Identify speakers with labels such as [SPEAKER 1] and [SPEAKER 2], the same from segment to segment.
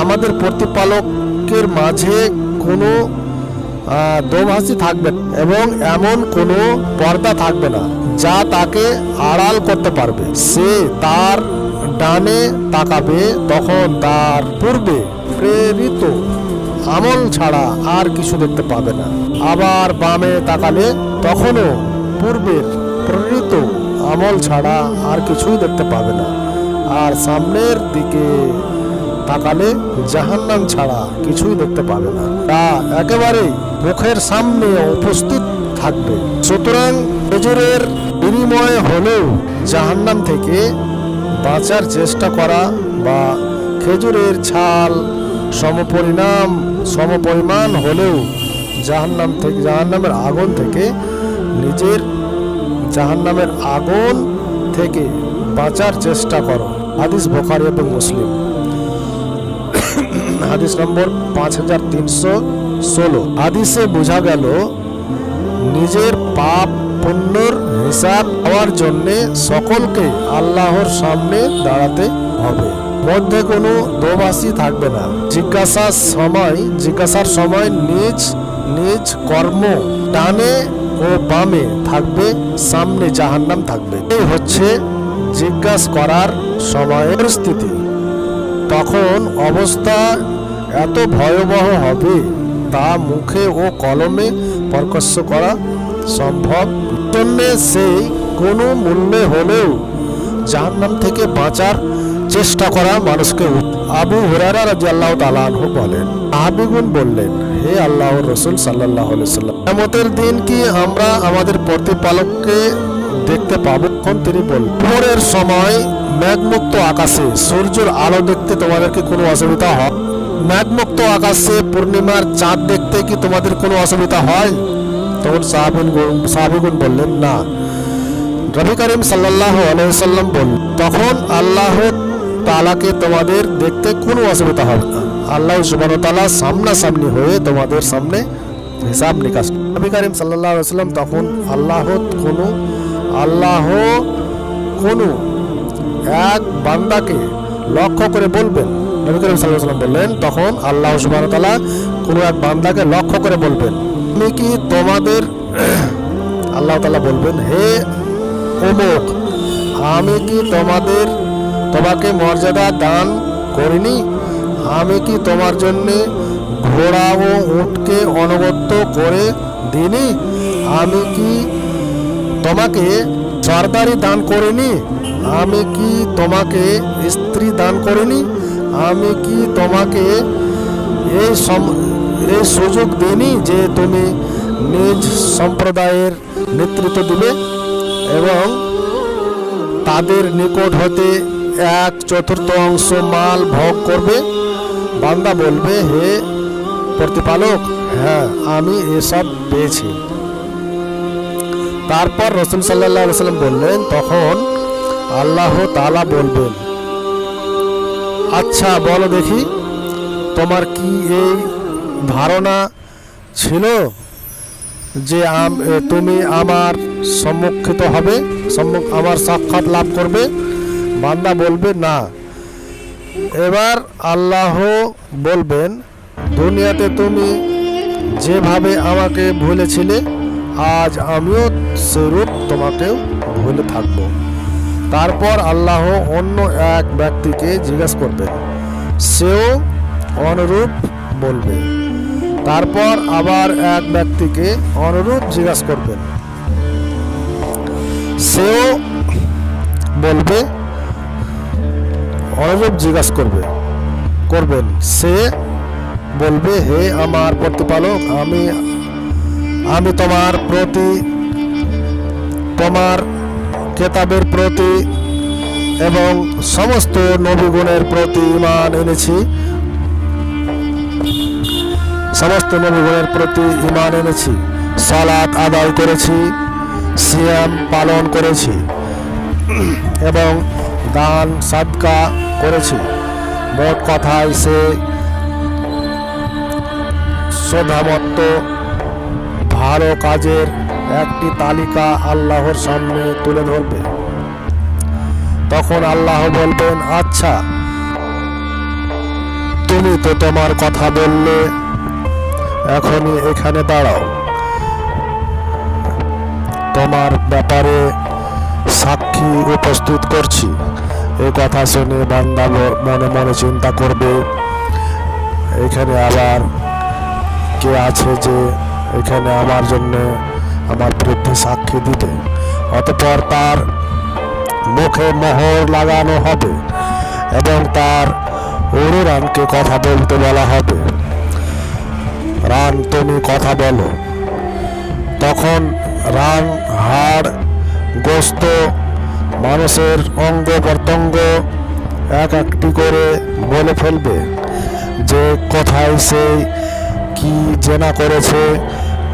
[SPEAKER 1] আমাদের প্রতিপালকের মাঝে কোনো দোভাষী থাকবে এবং এমন কোনো পর্দা থাকবে না যা তাকে আড়াল করতে পারবে। সে তার ডানে তাকাবে, তখন তার পূর্বে প্রেরিত আমল ছাড়া আর কিছু দেখতে পাবে না। আবার বামে তাকালে তখনও পূর্বের প্রেরিত আমল ছাড়া আর কিছুই দেখতে পাবে না। আর সামনের দিকে তাকালে জাহান্নাম ছাড়া কিছুই দেখতে পাবে না। তা একেবারেই মুখের সামনে উপস্থিত থাকবে। সুতরাং খেজুরের বিনিময়ে হলেও জাহান্নাম থেকে বাঁচার চেষ্টা করা বা খেজুরের ছাল সমপরিণাম, সমপরিমাণ হলেও জাহান্নাম থেকে, জাহান্নামের আগুন থেকে, নিজের জাহান্নামের আগুন থেকে বাঁচার চেষ্টা করো। হাদিস বোখারি এবং মুসলিম। হাদিস নম্বর পাঁচ হাজার তিনশো ষোলো। হাদিসে বোঝা গেল, নিজের পাপ পুণ্যর হিসাব হওয়ার জন্য সকলকে আল্লাহর সামনে দাঁড়াতে হবে। মধ্যে কোনো দোভাষী থাকবে না। জিজ্ঞাসার সময় জিজ্ঞাসার সময় নিজ নিজ কর্ম ডানে ও বামে থাকবে, সামনে জাহান্নাম থাকবে। এই হচ্ছে জিজ্ঞাসা করার সময়ের স্থিতি। তখন অবস্থা এত ভয়াবহ হবে, তা মুখে ও কলমে প্রকাশ্য করা সম্ভব জন্য সেই কোনো মূল্যে হলেও জাহান্নাম থেকে বাঁচার চেষ্টা করা মানুষকে। আবু হুরারা রাজি আল্লাহ তালাহু বলেন আহাবিগুন বললেন, হে আল্লাহ রসুল সাল্লাহ সাল্লাম এমতের দিন কি আমরা আমাদের প্রতিপালককে দেখতে পাবো তখন তিনি বললেন, ভোরের সময় মেঘমুক্ত আকাশে সূর্যের আলো দেখতে তোমাদেরকে কোনো অসুবিধা হয়? মেঘমুক্ত আকাশে পূর্ণিমার চাঁদ দেখতে কি তোমাদের কোনো অসুবিধা হয়? তখন সাহাবিন সাহাবিগুন বললেন, না। রবি করিম সাল্লাহ আলাইসাল্লাম বল তখন আল্লাহ তালাকে তোমাদের দেখতে কোনো অসুবিধা হবে না। আল্লাহ সুবান তালা সামনাসামনি হয়ে তোমাদের সামনে হিসাব নিকাশ নবী করিম সাল্লাহ সাল্লাম তখন আল্লাহ কোনো আল্লাহ কোনো এক বান্দাকে লক্ষ্য করে বলবেন। নবী করিম সাল্লাম বললেন, তখন আল্লাহ সুবাহ তালা কোনো এক বান্দাকে লক্ষ্য করে বলবেন। আমি কি তোমাদের আল্লাহ তালা বলবেন, হে অমুক, আমি কি তোমাদের, তোমাকে মর্যাদা দান করিনি? আমি কি তোমার জন্য ঘোড়া ও উটকে অনবত্য করে দিনি? আমি কি তোমাকে সর্দারি দান করিনি? আমি কি তোমাকে স্ত্রী দান করিনি? আমি কি তোমাকে এই এই সুযোগ দিইনি যে তুমি নিজ সম্প্রদায়ের নেতৃত্ব দিবে? এবং তাদের নিকট হতে এক চতুর্থ অংশ মাল ভোগ করবে? বান্দা বলবে, হে প্রতিপালক হ্যাঁ আমি এসব পেয়েছি। তারপর রসুল সাল্লাহ সাল্লাম বললেন, তখন আল্লাহ তালা বলবেন আচ্ছা বলো দেখি, তোমার কি এই ধারণা ছিল যে তুমি আমার সম্মুখিত হবে আমার সাক্ষাৎ লাভ করবে? বান্দা বলবে, না। এবার আল্লাহ বলবেন, দুনিয়াতে তুমি যেভাবে আমাকে ভুলেছিলে আজ আমিও সেরূপ তোমাকেও ভুলে থাকব। তারপর আল্লাহ অন্য এক ব্যক্তিকে জিজ্ঞাসা করবেন, সেও অনুরূপ বলবে। তারপর আবার এক ব্যক্তিকে অনুরূপ জিজ্ঞাসা করবেন, সেও বলবে, অনুরূপ জিজ্ঞাসা করবে, করবেন, সে বলবে, হে আমার প্রতিপালক, আমি আমি তোমার প্রতি, তোমার কেতাবের প্রতি এবং সমস্ত নবীগুণের প্রতি ইমান এনেছি। সমস্ত নবীগুণের প্রতি ইমান এনেছি। সালাত আদায় করেছি, সিয়াম পালন করেছি এবং দান সাদকা করেছি। মোট কথায় সে শ্রদ্ধামত্ত ভালো কাজের একটি তালিকা আল্লাহর সামনে তুলে ধরবে। তখন আল্লাহ বলবেন আচ্ছা তুমি তো তোমার কথা বললে, এখনই এখানে দাঁড়াও। তোমার ব্যাপারে সাক্ষী উপস্থিত করছি। এই কথা শুনে বান্দা মনে মনে চিন্তা করবে, এখানে আবার কে আছে যে এখানে আমার জন্য আমার বিরুদ্ধে সাক্ষী দিবে অতপর তার মুখে মোহর লাগানো হবে এবং তার অনুরানকে কথা বলতে বলা হবে। রান, তুমি কথা বলো। তখন রান হাড় গোস্ত মানুষের অঙ্গ প্রত্যঙ্গ এক একটি করে বলে ফেলবে যে কোথায় সে কি জেনা করেছে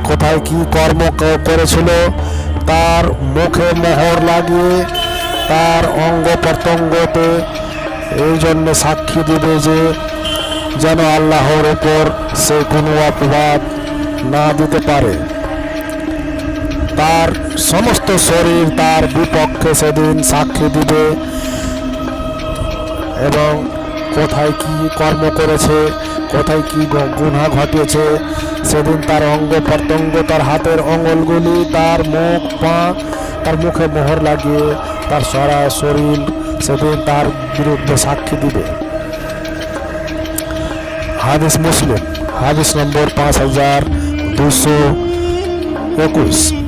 [SPEAKER 1] কোথায় কি কর্ম করেছিল, তার মুখে মোহর লাগিয়ে, তার অঙ্গ প্রত্যঙ্গতে এই জন্য সাক্ষী দিবে যে, যেন আল্লাহর ওপর সে কোনো অপবাদ না দিতে পারে। তার সমস্ত শরীর তার বিপক্ষে সেদিন সাক্ষী দিবে এবং কোথায় কি কর্ম করেছে, কোথায় কি গুণা ঘটিয়েছে সেদিন তার অঙ্গ প্রত্যঙ্গ, তার হাতের অঙ্গলগুলি, তার মুখ, পা, তার মুখে মোহর লাগিয়ে তার সরা শরীর সেদিন তার বিরুদ্ধে সাক্ষী দিবে। হাদিস মুসলিম, হাদিস নম্বর পাঁচ হাজার দুশো একুশ।